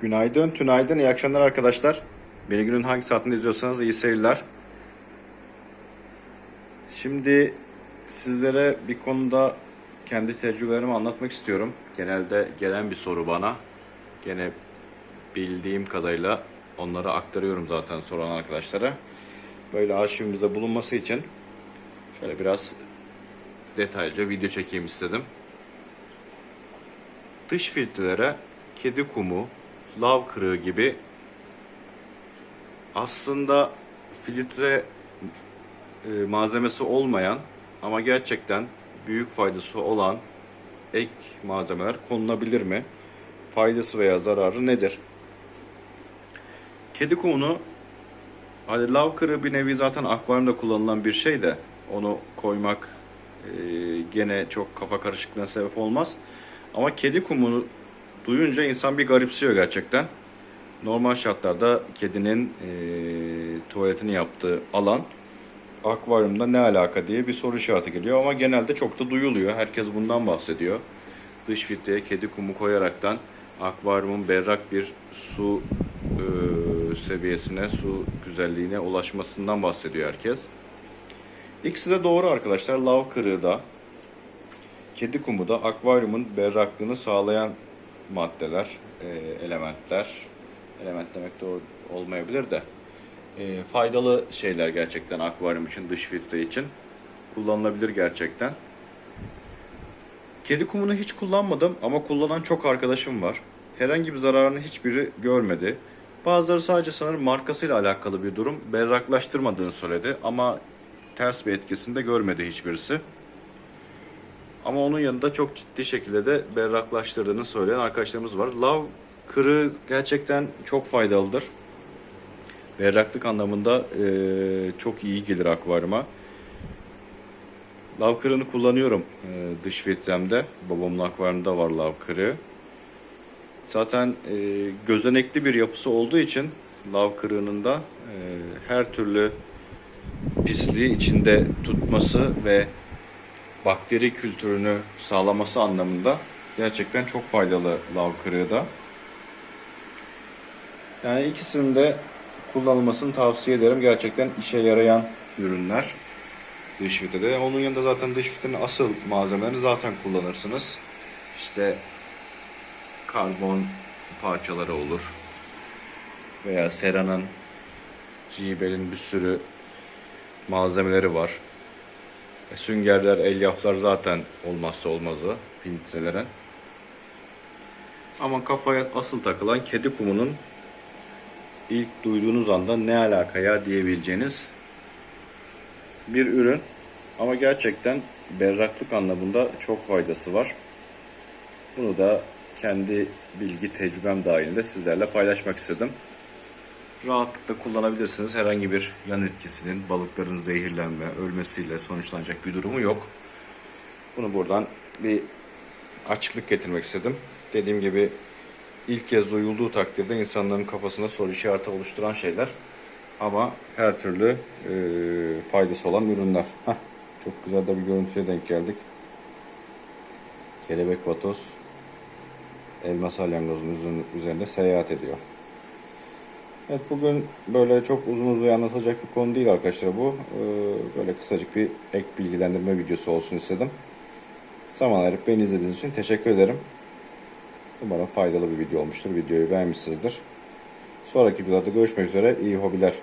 Günaydın, tünaydın, iyi akşamlar arkadaşlar. Beni günün hangi saatinde izliyorsanız iyi seyirler. Şimdi sizlere bir konuda kendi tecrübelerimi anlatmak istiyorum. Genelde gelen bir soru bana. Gene bildiğim kadarıyla onları aktarıyorum zaten soran arkadaşlara. Böyle arşivimizde bulunması için şöyle biraz detaylıca video çekeyim istedim. Dış filtrelere kedi kumu, lav kırığı gibi aslında filtre e, malzemesi olmayan ama gerçekten büyük faydası olan ek malzemeler konulabilir mi? Faydası veya zararı nedir? Kedi kumunu Hadi lav kırığı bir nevi zaten akvaryumda kullanılan bir şey de onu koymak e, gene çok kafa karışıklığına sebep olmaz. Ama kedi kumunu duyunca insan bir garipsiyor gerçekten. Normal şartlarda kedinin e, tuvaletini yaptığı alan akvaryumda ne alaka diye bir soru işareti geliyor ama genelde çok da duyuluyor. Herkes bundan bahsediyor. Dış filtreye kedi kumu koyaraktan akvaryumun berrak bir su e, seviyesine, su güzelliğine ulaşmasından bahsediyor herkes. İkisi de doğru arkadaşlar. Lav kırığı da kedi kumu da akvaryumun berraklığını sağlayan maddeler, e, elementler. Element demek doğru olmayabilir de. E, faydalı şeyler gerçekten akvaryum için, dış filtre için. Kullanılabilir gerçekten. Kedi kumunu hiç kullanmadım ama kullanan çok arkadaşım var. Herhangi bir zararını hiçbiri görmedi. Bazıları sadece sanırım markasıyla alakalı bir durum. Berraklaştırmadığını söyledi ama ters bir etkisini de görmedi hiçbirisi. Ama onun yanında çok ciddi şekilde de berraklaştırdığını söyleyen arkadaşlarımız var. Lav kırığı gerçekten çok faydalıdır. Berraklık anlamında eee, çok iyi gelir akvaryuma. Lav kırığını kullanıyorum eee, dış filtremde. Babamın akvaryumunda var lav kırığı. Zaten eee, gözenekli bir yapısı olduğu için lav kırığının da eee, her türlü pisliği içinde tutması ve bakteri kültürünü sağlaması anlamında gerçekten çok faydalı lav kırığı da. Yani ikisinin de kullanılmasını tavsiye ederim. Gerçekten işe yarayan ürünler. Dış filtrede. Onun yanında zaten dış filtrenin asıl malzemelerini zaten kullanırsınız. İşte karbon parçaları olur. Veya Sera'nın, Jibel'in bir sürü malzemeleri var. E, Süngerler, elyaflar zaten olmazsa olmazı filtrelerin. Ama kafaya asıl takılan kedi kumunun ilk duyduğunuz anda ne alaka ya diyebileceğiniz bir ürün. Ama gerçekten berraklık anlamında çok faydası var. Bunu da kendi bilgi tecrübem dahilinde sizlerle paylaşmak istedim. Rahatlıkla kullanabilirsiniz. Herhangi bir yan etkisinin balıkların zehirlenme, ölmesiyle sonuçlanacak bir durumu yok. Bunu buradan bir açıklık getirmek istedim. Dediğim gibi ilk kez duyulduğu takdirde insanların kafasına soru işareti oluşturan şeyler. Ama her türlü e, faydası olan ürünler. Heh, çok güzel de bir görüntüye denk geldik. Kelebek vatoz elma salyangozunun üzerinde seyahat ediyor. Evet bugün böyle çok uzun uzun anlatacak bir konu değil arkadaşlar bu. Ee, böyle kısacık bir ek bilgilendirme videosu olsun istedim. Zaman ayırıp beni izlediğiniz için teşekkür ederim. Umarım faydalı bir video olmuştur. Videoyu beğenmişsinizdir. Sonraki videolarda görüşmek üzere. İyi hobiler.